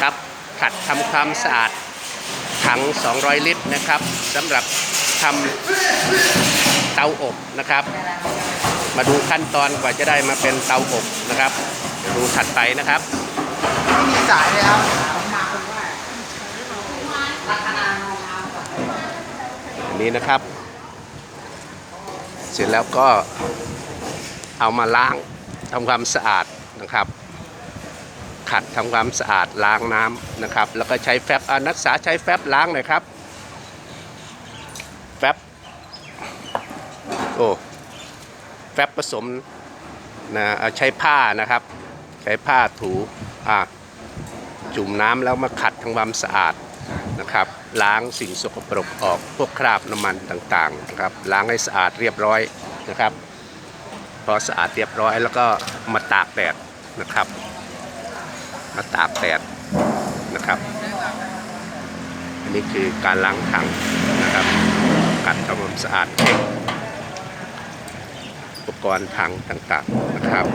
นะครับ ขัดทำความสะอาดถัง 200 ลิตรนะครับสำหรับทำเตาอบนะครับ มาดูขั้นตอนกว่าจะได้มาเป็นเตาอบนะครับเดี๋ยวดูถัดไปนะครับไม่มีสายเลยครับอันนี้นะครับ เสร็จแล้วก็เอามาล้างทำความสะอาดนะครับ ขัดทำความสะอาดล้างน้ำนะครับ แล้วก็ใช้แฟบนักศึกษาใช้แฟบล้างหน่อยครับแฟบโอ้แฟบผสมนะเอาใช้ผ้านะครับ ใช้ผ้าถูอ่าจุ่มน้ำแล้วมาขัดทำความสะอาดนะครับ ล้างสิ่งสกปรกออกพวกคราบน้ำมันต่างๆนะครับล้างให้สะอาดเรียบร้อยนะครับ พอสะอาดเรียบร้อยแล้วก็มาตากแดดนะครับ มาตากแดดนะครับ อันนี้คือการล้างถังนะครับ กัดทำความสะอาดเช็คอุปกรณ์ถังต่างๆนะครับ